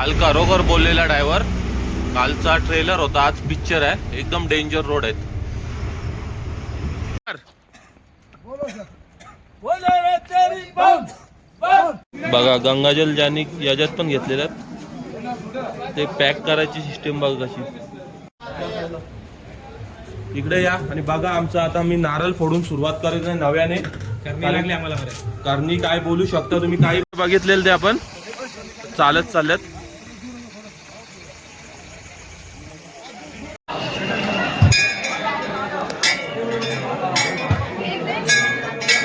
काल खरोखर बोललेला ड्रायव्हर. कालचा ट्रेलर होता आज पिक्चर आहे. एकदम डेंजर रोड आहेत. बघा गंगाजल ज्यांनी याच्यात पण घेतलेल्या आहेत ते पॅक करायची सिस्टीम बघा कशी. इकडे या आणि बघा आमचं आता मी नारळ फोडून सुरुवात करायचं आहे नव्याने. लागली आम्हाला बरं. कारणी काय बोलू शकता तुम्ही? काही बघितलेलं ते आपण. चालत चालत.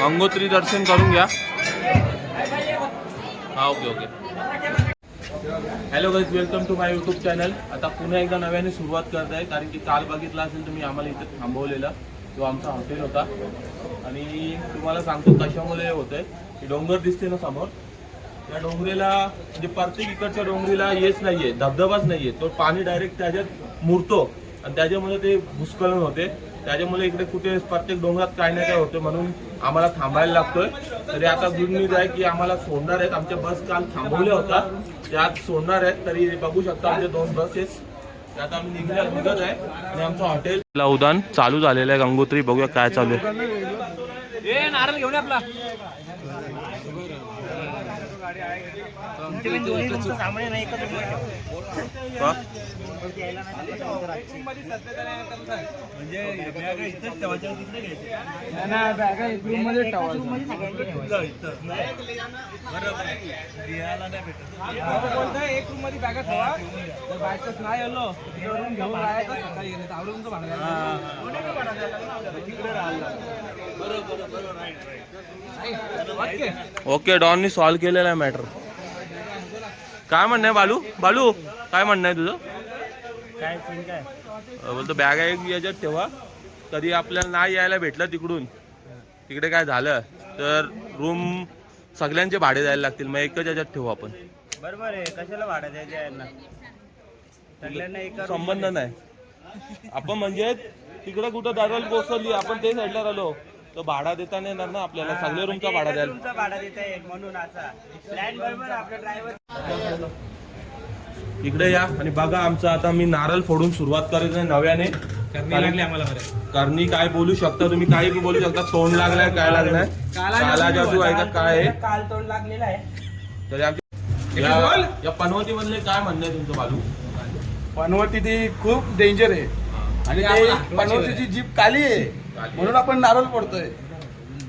गंगोत्री दर्शन करून घ्या. हा okay okay. Hello guys welcome to my YouTube channel आता पुन्हा एकदा नव्याने सुरुवात करत आहे कारण की काल बघितला असेल तुम्ही आम्हाला इथे थांबवलेला. तो आमचा हॉटेल होता. आणि तुम्हाला सांगतो कशामुळे होतंय. की डोंगर दिसते ना समोर. त्या डोंगरीला म्हणजे प्रत्येक इकडच्या डोंगरीला येच नाहीये धबधबाच नाहीये. तो पाणी डायरेक्ट त्याच्यात मुरतो. आणि त्याच्यामुळे ते भूस्खलन होते. त्याच्यामुळे इकडे कुठे प्रत्येक डोंगरात काय ना काय होतं म्हणून आम्हाला थांबायला लागतोय. तरी आता गुड न्यूज आहे की आम्हाला सोडणार आहेत. आमच्या बस काल थांबवल्या होता. त्यात सोडणार आहेत. तरी बघू शकता आमच्या दोन बसेस त्यात आम्ही निघल्या निघत आहे. आणि आमचं हॉटेल उदान. चालू झालेलं आहे गंगोत्री. बघूया काय चालू आहे. ए नारळ घेऊन आपला. एक रूममध्ये बॅगा ठेवा. जर बायचाच नाही आलो रूम घेऊन राहायचं सकाळी गेले आवडून तो भांडायला ओके डॉननी सॉल्व्ह केलेला आहे मॅटर. काय म्हणणं आहे बालू? बालू काय म्हणणं आहे तुझं? काय सीन काय? अं, बोलतो बॅग एक याच्यात ठेवा. कधी आपल्याला नाही यायला भेटलं तिकडून. तिकडे काय झालं तर रूम सगळ्यांचे भाडे द्यायला लागतील. मग एकच याच्यात ठेवू आपण. बरोबर आहे. कशाला भाडा द्यायचं यांना? सगळ्यांना एका संबंध नाही. आपण म्हणजे तिकडे कुठं दादल कोसळली आपण ते साईडला राहिलो. तर भाडा देता नाही येणार ना आपल्याला? सगळे रूमचा भाडा द्यायला. तुमचा भाडा देता येईल म्हणून असा. प्लॅन बरोबर आपला ड्रायव्हर इकडे या आणि बघा आमचं आता मी नारळ फोडून सुरुवात करायचं आहे नव्याने. लागली आम्हाला बरं कारणी काय बोलू शकता तुम्ही? काही बोलू शकता. तोंड लागलाय काय लागलाय? काला जादू आहे का? काय आहे? काल तोंड लागलेला आहे. तरी आमच्या या- या पनवती मधले काय म्हणणं आहे तुमचं बालू? पनवती ती खूप डेंजर आहे. आणि ते पनवतीची जीप काली आहे. म्हणून आपण नारळ पडतोय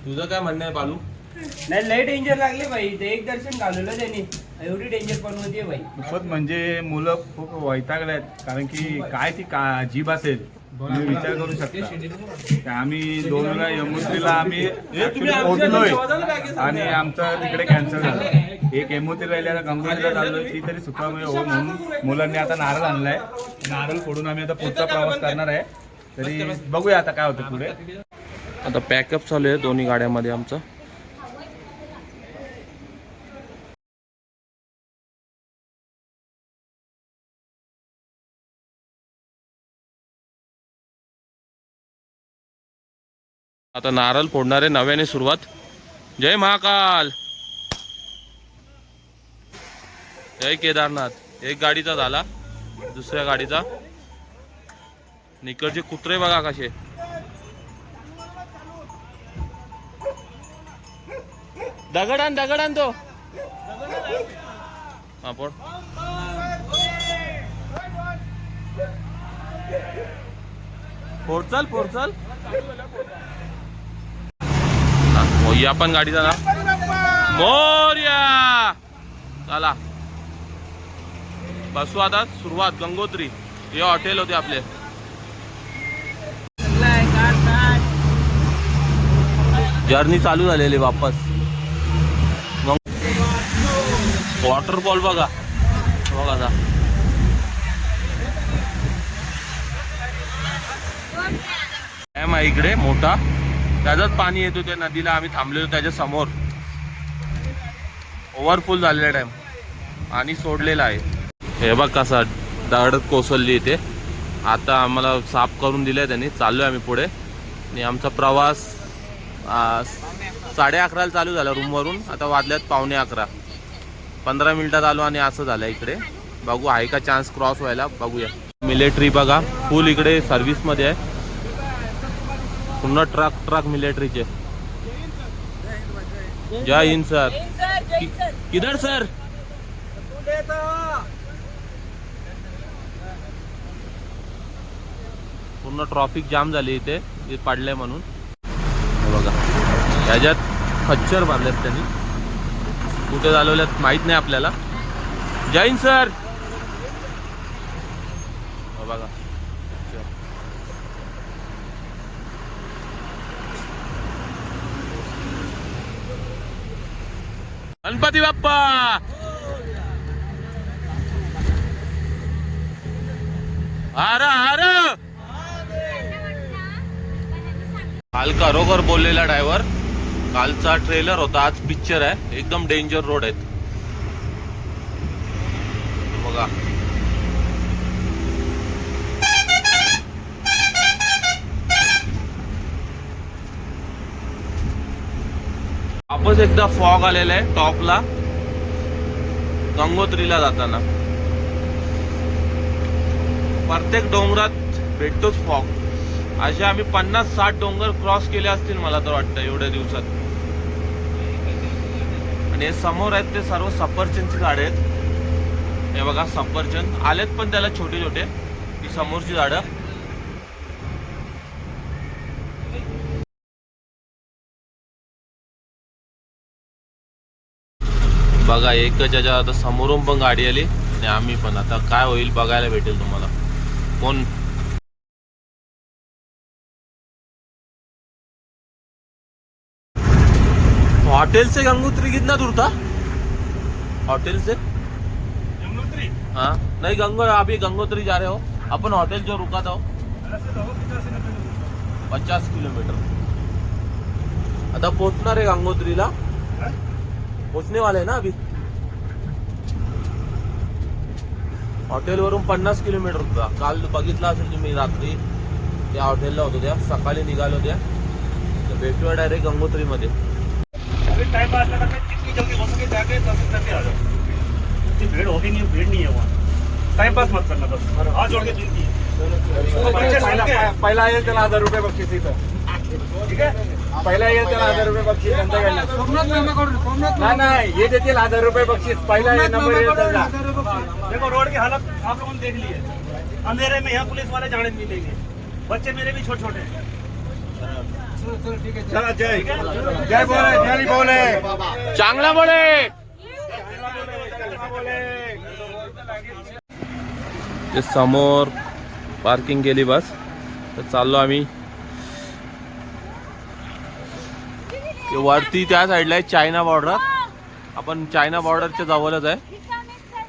तुझं काय म्हणणं आहे बालू? नाही लय डेंजर लागले भाई ते एक दर्शन घालवलं त्यांनी. एवढी डेंजर पण होती भाई खूपच म्हणजे मुलं खूप वैतागले आहेत. कारण की काय ती का जीभ असेल. तुम्ही विचार करू शकता. आम्ही दोन वेळा यमुत्रीला आम्ही पोहोचलोय. आणि आमचं तिकडे कॅन्सल झालं. एक यमुत्री राहिली आता गंगोत्रीला चाललोय. ती तरी सुखामुळे हो म्हणून मुलांनी आता नारळ आणलाय. नारळ फोडून आम्ही आता पुढचा प्रवास करणार आहे. तरी बघूया आता काय होतं पुढे. आता पॅकअप चालू आहे दोन्ही गाड्यामध्ये आमचं. आता नारळ फोडणारे नव्याने सुरुवात. जय महाकाल. जय केदारनाथ. एक गाडीचा झाला दुसऱ्या गाडीचा. निकडचे कुत्रे बघा कसे. दगड दगडान दगड आण तो आपण पोड फोड चल या पण गाडीचा ना. मोर्या. चला. बसू आता सुरुवात. गंगोत्री. हे हॉटेल होते आपले. जर्नी चालू झालेली वापस. वॉटरफॉल बघा. बघा डॅम आहे इकडे? मोठा. त्याचाच पाणी येतो त्या नदीला आम्ही थांबलेलो त्याच्यासमोर. ओव्हरफुल झालेला डॅम आणि सोडलेला आहे. हे बघ कसा दगडत कोसळली इथे. आता आम्हाला साफ करून दिले त्यांनी. चाललोय आम्ही पुढे. आणि आमचा प्रवास साडे अकराला चालू झाला रूमवरून आता वाजल्यात पावणे अकरा. पंधरा मिनिटात आलो आणि असं झालं इकडे. बघू आहे का चान्स क्रॉस व्हायला? बघूया. मिलिटरी बघा. फुल इकडे सर्व्हिसमध्ये आहे. पूर्ण ट्रक ट्रक मिलिटरीचे जय हिंद सर किधर सर पूर्ण ट्रॉफिक जाम झाली इथे. पडलंय म्हणून. ह्याच्यात खच्चर बांधलेत त्यांनी. कुठे चालवल्यात माहीत नाही आपल्याला. हिंद सर! हे बघा. गणपती बाप्पा! हार हार! काल खरोखर बोललेला ड्रायव्हर. कालचा ट्रेलर होता आज पिक्चर आहे. एकदम डेंजर रोड आहेत. बघा. वापस एकदा फॉग आलेला आहे टॉपला गंगोत्रीला जाताना. प्रत्येक डोंगरात भेटतोच फॉग असे आम्ही पन्नास साठ डोंगर क्रॉस केले असतील मला तर वाटतं एवढ्या दिवसात. आणि हे समोर आहेत ते सर्व सफरचंदची झाडं आहेत. हे बघा सफरचंद. आलेत पण त्याला छोटे छोटे. ही समोरची झाडं. बघा एकच याच्या आता समोरून पण गाडी आली आणि आम्ही पण. आता काय होईल बघायला भेटेल तुम्हाला. कोण हॉटेल से गंगोत्री कितना दूर था हॉटेल से हाँ? नहीं गंगो अभी गंगोत्री जा रहे हो. अपन होटल जो रुका था पचास किलोमीटर. आता पोहोचणार आहे गंगोत्रीला. पोचणे वाले ना अभी? हॉटेलवरून पन्नास किलोमीटर होता. काल बघितला असेल तुम्ही रात्री. त्या हॉटेलला होतो त्या. सकाळी निघालो त्या. भेटूया डायरेक्ट गंगोत्रीमध्ये. टाइम पास लगा मैं जितनी जल्दी हो सके जाके दर्शन करके आ जाओ। इतनी भीड़ होगी नहीं भीड़ नहीं है वहाँ। टाइम पास मत करना बस। हाथ जोड़ के विनती है तो पहिला येईल त्याला हज़ार रुपये बक्षीस इथं ठीक है? पहिला येईल त्याला हज़ार रुपये बक्षीस त्यांच्याकडनं नाही हे देतील हज़ार रुपये बक्षीस पहिला ये नंबर येईल देखो रोड की हालत आप लोगों ने देख ली है। अंधेरे में यहाँ पुलिस वाले जाने नहीं देंगे। बच्चे मेरे भी छोटे छोटे हैं। चला जय जय बोले जय बोले. चांगला बोले. ते समोर पार्किंग केली बस तर चाललो आम्ही. ते वरती त्या साईडला आहे चायना बॉर्डर आपण चायना बॉर्डरच्या जवळच आहे.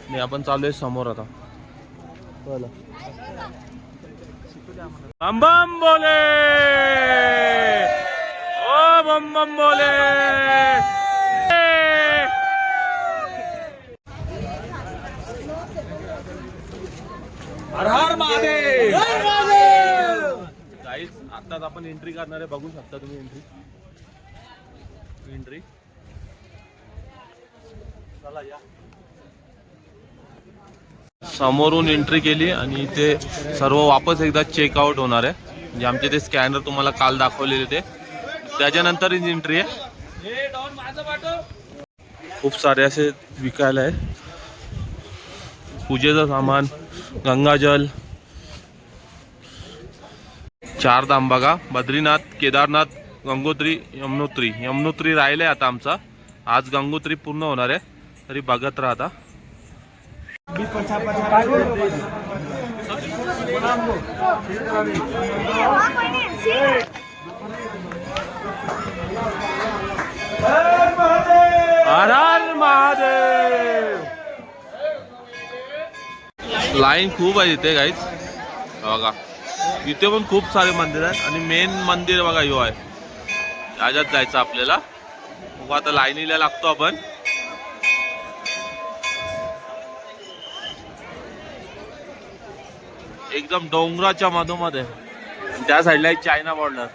आणि आपण चालू आहे समोर आता. बम बम बोले ओ बम बम बोले हर हर महादेव! गाईज आताच आपण एंट्री करणार आहे. बघू शकता तुम्ही एंट्री एंट्री चला या. समोरून एंट्री केली आणि इथे सर्व वापस एकदा चेकआउट होणार आहे. म्हणजे आमचे ते स्कॅनर तुम्हाला काल दाखवलेले ते त्याच्यानंतर एंट्री आहे. खूप सारे असे विकायला आहे. पूजेचं सामान गंगाजल चार धाम बघा बद्रीनाथ केदारनाथ गंगोत्री यमुनोत्री. यमुनोत्री राहिले आता आमचा. आज गंगोत्री पूर्ण होणार आहे. तरी बघत राहता भी पछा पछा महादेव. लाईन खूप आहे इथे काहीच बघा. इथे पण खूप सारे मंदिर आहेत आणि मेन मंदिर बघा यो आहे. याच्यात जायचं आपल्याला. मग आता लाईनीला लागतो आपण. एकदम डोंगराच्या मधोमध आहे. त्या साईडला एक चायना बॉर्डर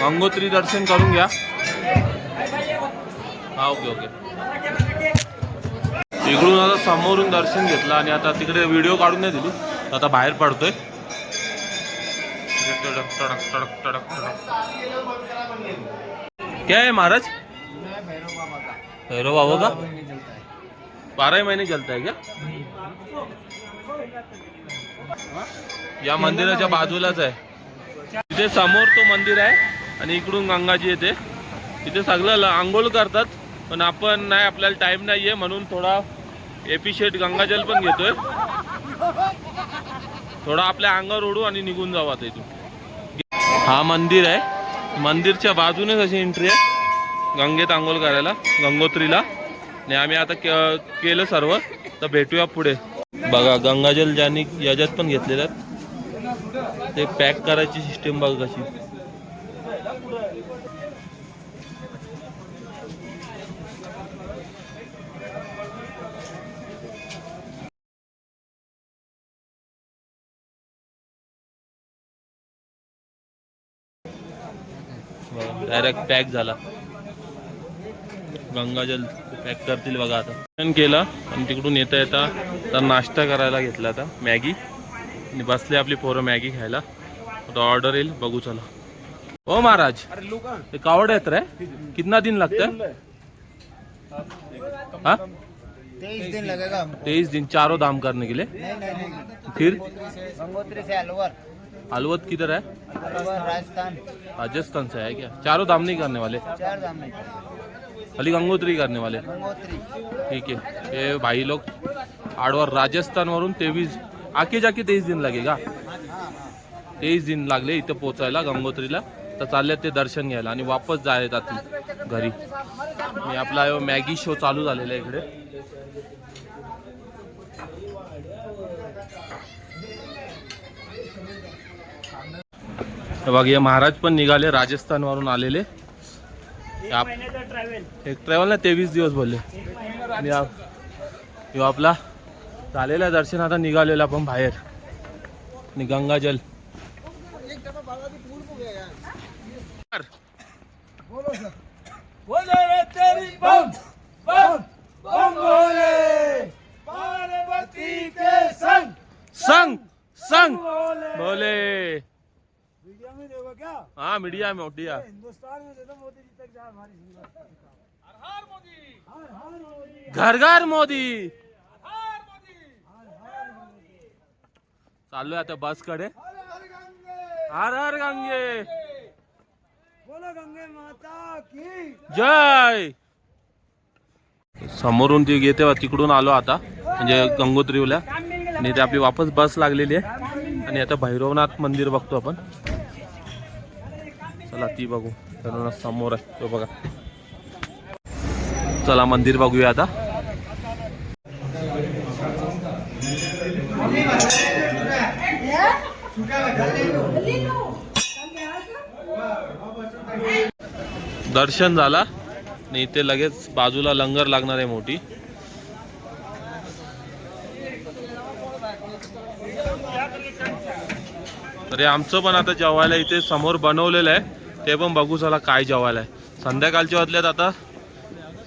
गंगोत्री दर्शन करून घ्या. हा ओके ओके. इकडून आता समोरून दर्शन घेतलं आणि आता तिकडे व्हिडिओ काढून नाही दिली. आता बाहेर पडतोय. टडक टडक टडक टडक टडक क्या है महाराज? भैरव बाबा का। बारह ही महीने चलता है क्या? या मंदिराच्या बाजूलाच आहे. तिथे समोर तो मंदिर आहे आणि इकडून गंगाजी येते. तिथे सगळं आंघोळ करतात पण आपण नाही आपल्याला टाइम नाही आहे म्हणून थोडा एपिशेट गंगाजल पण घेतोय. थोडा आपल्या अंगावर ओढू आणि निघून जाऊ आता इथून. हा मंदिर आहे. मंदिरच्या बाजूनेच अशी एंट्री आहे. गंगेत आंघोळ करायला गंगोत्रीला. आणि आम्ही आता के- केलं सर्व. तर भेटूया पुढे. बघा गंगाजल ज्यांनी याच्यात पण घेतलेलं ते पॅक करायची सिस्टीम बघा कशी. डायरेक्ट पॅक झाला. गंगाजल पॅक करतील बघा आता. दर्शन केलं. आणि तिकडून येता येता तर नाश्ता करायला घेतला आता मॅगी. आणि बसले आपली पोरं मॅगी खायला. आता ऑर्डर येईल बघू चला. हो महाराज ते कावड येत रे. कितना दिन लागत हा? तेईस दिन. चारो चारों दाम करने के लिए. फिर? गंगोत्री से अलवर अलवत किधर है? राजस्थान। राजस्थान से है क्या? चारों दाम नहीं करने वाले? चार धाम में खाली गंगोत्री करने वाले? गंगोत्री। ठीक है। ये भाई लोग आडवर राजस्थान वरून तेवीस आके जाके तेईस दिन लगेगा। तेईस दिन लागले इथं पोचायला गंगोत्रीला. तर चालले ते दर्शन घ्यायला आणि वापस जायला घरी. आणि आपला मॅगी शो चालू झालेला आहे इकडे. बघ हे महाराज पण निघाले राजस्थान वरून आलेले आप- एक ट्रॅव्हल ना तेवीस दिवस बोलले. आणि आपला झालेला दर्शन आता निघालेला पण बाहेर. आणि गंगाजल. संग। संग बोले। हाँ मीडिया में मीडिया घर घर मोदी। चाललोय आता बसकडे हर हर गंगे। जय। समोरून ती येते बा, तिकडून आलो आता. म्हणजे गंगोत्रीला आणि ते आपली वापस बस लागलेली आहे. आणि आता भैरवनाथ मंदिर बघतो आपण. चला ती बघू. भैरवनाथ समोर आहे. तो बघा. चला मंदिर बघूया आता. दर्शन झाला. आणि इथे लगेच बाजूला लंगर लागणार आहे मोठी. तरी आमचं पण आता जेवायला इथे समोर बनवलेलं आहे. ते पण बघू चला काय जेवायला आहे. संध्याकाळच्या वाजल्यात आता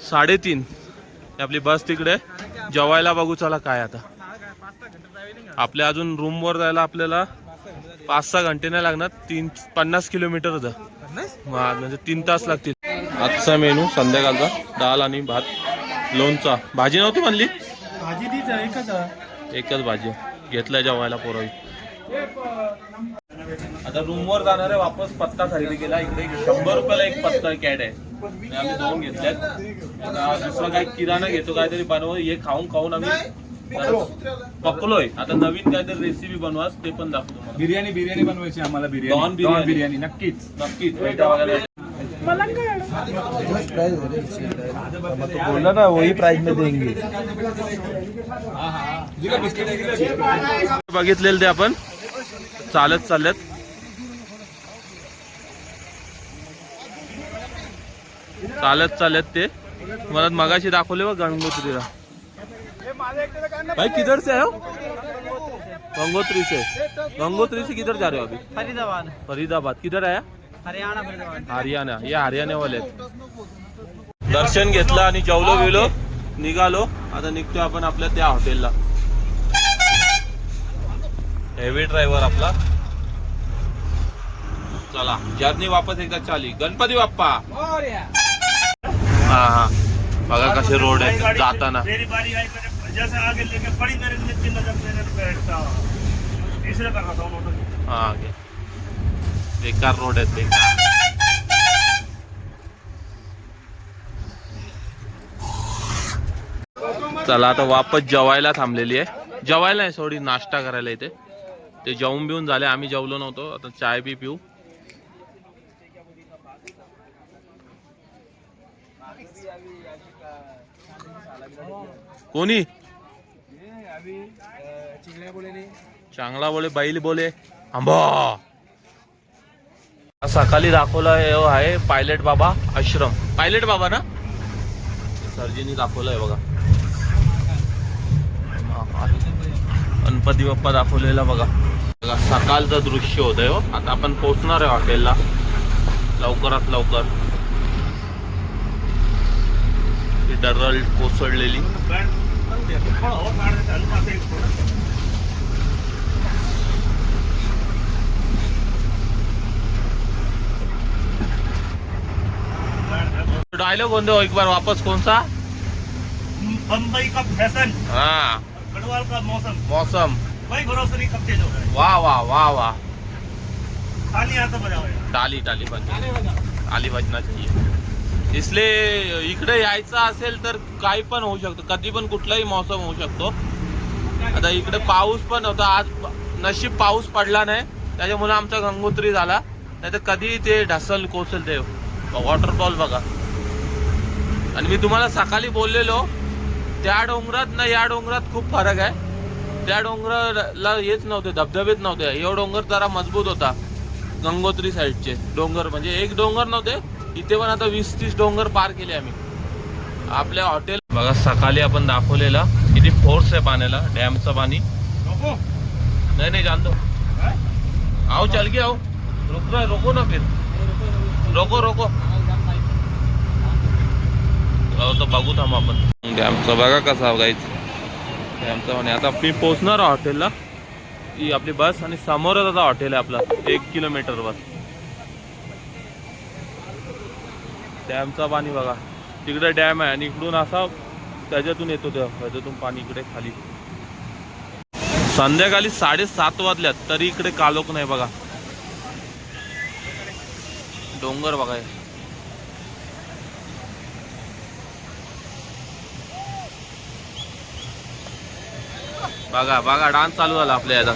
साडेतीन. आपली बस तिकडे. जेवायला बघू चला काय आता. आपल्या अजून रूमवर जायला आपल्याला पाच सहा घंटे नाही लागणार. तीन पन्नास किलोमीटर होतं. हा, म्हणजे तीन तास लागतील. आजचा मेनू संध्याकाळचा. डाळ आणि भात. लोणचा. भाजी नव्हती म्हणली? भाजी तीच एकच भाजी. घेतलाय जेवायला पोरावी आता रूमवर जाणार आहे वापस पत्ता खरेदी केला. इकडे शंभर रुपयाला एक पत्ता कॅड आहे. आम्ही दोन घेतल्यात. आता दुसरा काही किराणा घेतो काहीतरी बनव हे खाऊन खाऊन आम्ही पकलोय आता नवीन काहीतरी रेसिपी बनवा ते पण दाखवतो. बिर्याणी बिर्याणी बनवायची आम्हाला बिर्याणी. बिर्याणी. बिर्याणी नक्कीच. नक्कीच. बोला ना वही प्राइस में देंगे. बघितलेलं ते आपण. चालत चालत. चालत चालत ते. मला मगाशी दाखवले बघ गंगोत्रीला. भाई किधर से आयो? गंगोत्री से. गंगोत्री से किधर जा रहे हो अभी? फरीदाबाद. फरीदाबाद. किधर आया? हरियाणा हे हरियाणावाले आहेत. दर्शन घेतलं आणि जेवलो बिवलो निघालो. आता निघतोय आपण आपल्या त्या हॉटेलला हेवी ड्रायव्हर आपला. चला जर्नी वापस एकदा चाली. गणपती बाप्पा. हा हा. बघा कसे रोड आहे जाताना. हा। बेकार रोड आहेत बेकार. चला आता वापस जेवायला थांबलेली आहे. जेवायला आहे सॉरी नाश्ता करायला इथे. ते जेवून बिवून झाले आम्ही जेवलो नव्हतो. आता चाय बी पिऊ. कोणी? चांगला बोले बैल बोले. आंबा! सकाळी दाखवलं आहे पायलट बाबा आश्रम. पायलट बाबा ना? सरजीनी दाखवलंय बघा. गणपती बाप्पा दाखवलेला बघा. सकाळचं दृश्य होतंय हो. आता आपण पोहोचणार आहे हॉटेलला. लवकरात लवकर. दरड कोसळलेली. डायलॉग कोणते हो एक बार वापस. कौन सा बम्बई का फैशन? हाँ. गढ़वाल का मौसम? मौसम. भाई ग्रोसरी कब तेज हो खाली हाथ बजाओ यार टाली टाली बजना चाहिए इसलिए इकडे यायचं असेल तर काही पण होऊ शकतं. कधी पण कुठलाही मौसम होऊ शकतो. आता इकडे पाऊस पण होता. आज नशीब पाऊस पडला नाही. त्याच्यामुळे आमचा गंगोत्री झाला. नाही तर कधी ते ढसल कोसल ते. वॉटरफॉल बघा. आणि मी तुम्हाला सकाळी बोललेलो त्या डोंगरात ना या डोंगरात खूप फरक आहे. त्या डोंगराला हेच नव्हते धबधबेच नव्हते. हे डोंगर जरा मजबूत होता गंगोत्री साईडचे डोंगर. म्हणजे एक डोंगर नव्हते इथे पण आता वीस तीस डोंगर पार केले आम्ही. आपल्या हॉटेल बघा सकाळी आपण दाखवलेला किती फोर्स आहे पाण्याला डॅमचं पाणी. नाही नाही जाणतो आओ चल के आओ. रुक रोको ना फिर. रोको रोको. तर बघू थांब आपण. डॅमचं बघा कसा गाईच डॅमचं म्हणे. आता मी पोचणार आहोत हॉटेलला. ही आपली बस आणि समोरच आता हॉटेल आहे आपला. एक किलोमीटरवर डॅमचा पाणी बघा. तिकडे डॅम आहे आणि इकडून असा त्याच्यातून येतो त्या त्याच्यातून पाणी इकडे खाली. संध्याकाळी साडेसात वाजल्यात. तरी इकडे कालोख नाही बघा. डोंगर बघा बघा बघा डान्स चालू झाला आपल्या याचा.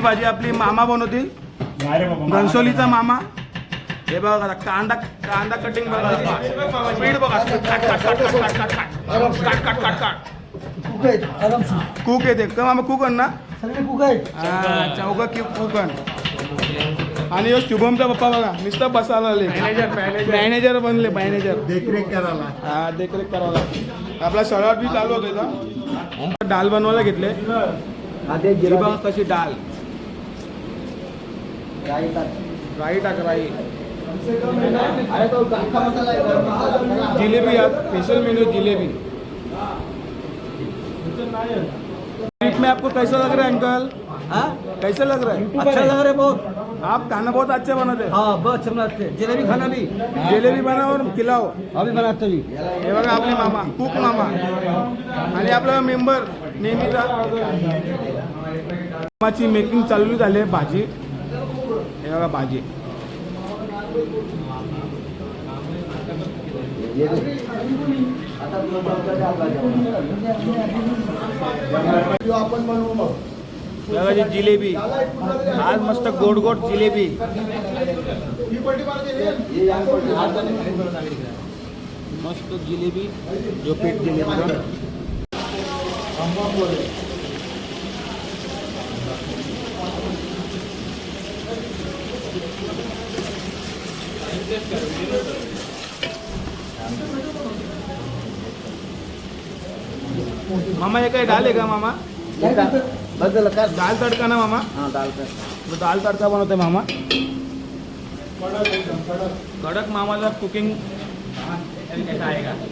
ही भाजी आपली मामा बनवतील. घनसोलीचा मामा हे बघा कांदा कांदा कटिंग बघा. कुक येते. का मामा कुकन ना. चौघ कि कुकन आणि. शुभमचा पप्पा बघा नुसता बसायला आले मॅनेजर बनले मॅनेजर देखरेख करायला. हा देखरेख करायला. आपला सळाट बी चालू होता. डाल बनवायला घेतले. कशी डाल राई टाक राई. जिलेबी आज स्पेशल मेन्यू जिलेबी. में आपको कैसा लग रहा है अंकल हाँ? कैसे लग रहा है? अच्छा लग रहा है बहुत। आप खाना बहुत अच्छा बनाते हैं। हाँ बहुत अच्छा बनाते हैं। जलेबी खाना भी। जिलेबी बनाओ और खिलाओ। अभी बनाते भी हे बघा आपले मामा कुक मामा. आणि आपला मेंबर नेहमीचा. मेकिंग चालू झाली आहे भाजी. बघा जी जिलेबी। आज मस्त गोड गोड जिलेबी। मस्त जिलेबी जो पेट जिलेबी। मामा ये काय डाल आहे का मामा? बदल कर दाल तडका ना मामा? हाँ दाल कर तो दाल तडका बनवते मामा. कडक मामाला कुकिंग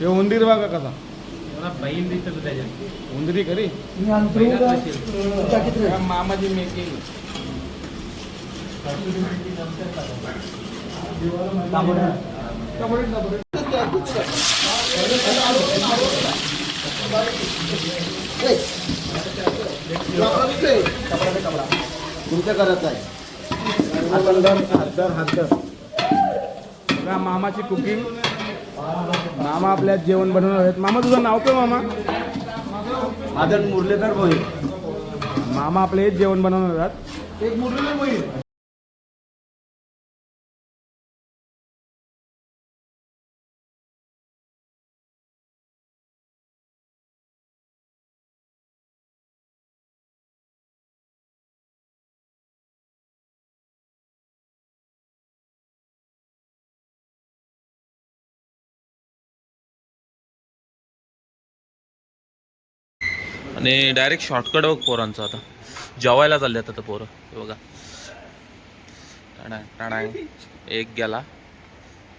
हे उंदीर बघा कसा. उंदरी खरी. मामाची मेकिंग तुमच्या घरात आहे मामाची कुकिंग मामा आपल्या जेवण बनवणार आहेत. मामा तुझं नाव काय मामा? आदर मुरलेकर बोल मामा आपले हेच जेवण बनवणार आहेत. आणि डायरेक्ट शॉर्टकट बघ पोरांचं आता. जेवायला चालले आता पोरं. हे बघा. टाणांग, टाणांग. एक गेला.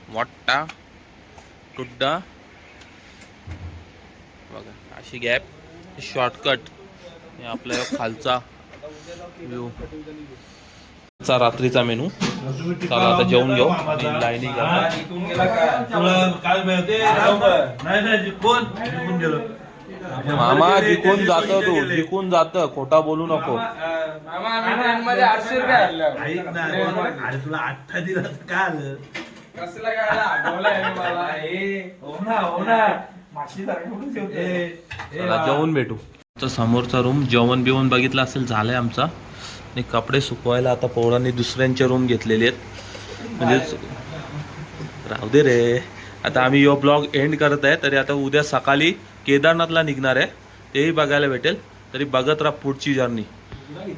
मोठा. टुड्डा बघा अशी गॅप शॉर्टकट हे खालचा व्ह्यू चा रात्रीचा मेनू चला आता जेवून घेऊ. आणि लाईनी मामा जिकून जात तू जिकून जात. खोटा बोलू नको. चला जेवून भेटू. तर समोरचा रूम जेवण बिवण बघितलं असेल झालंय आमचा. आणि कपडे सुकवायला आता पोरांनी दुसऱ्यांचे रूम घेतलेले आहेत. म्हणजेच राहू दे रे. आता आम्ही यो ब्लॉग एंड करत आहे तरी आता उद्या सकाळी केदारनाथला निघणार आहे. तेही बघायला भेटेल. तरी बघत राहा पुढची जर्नी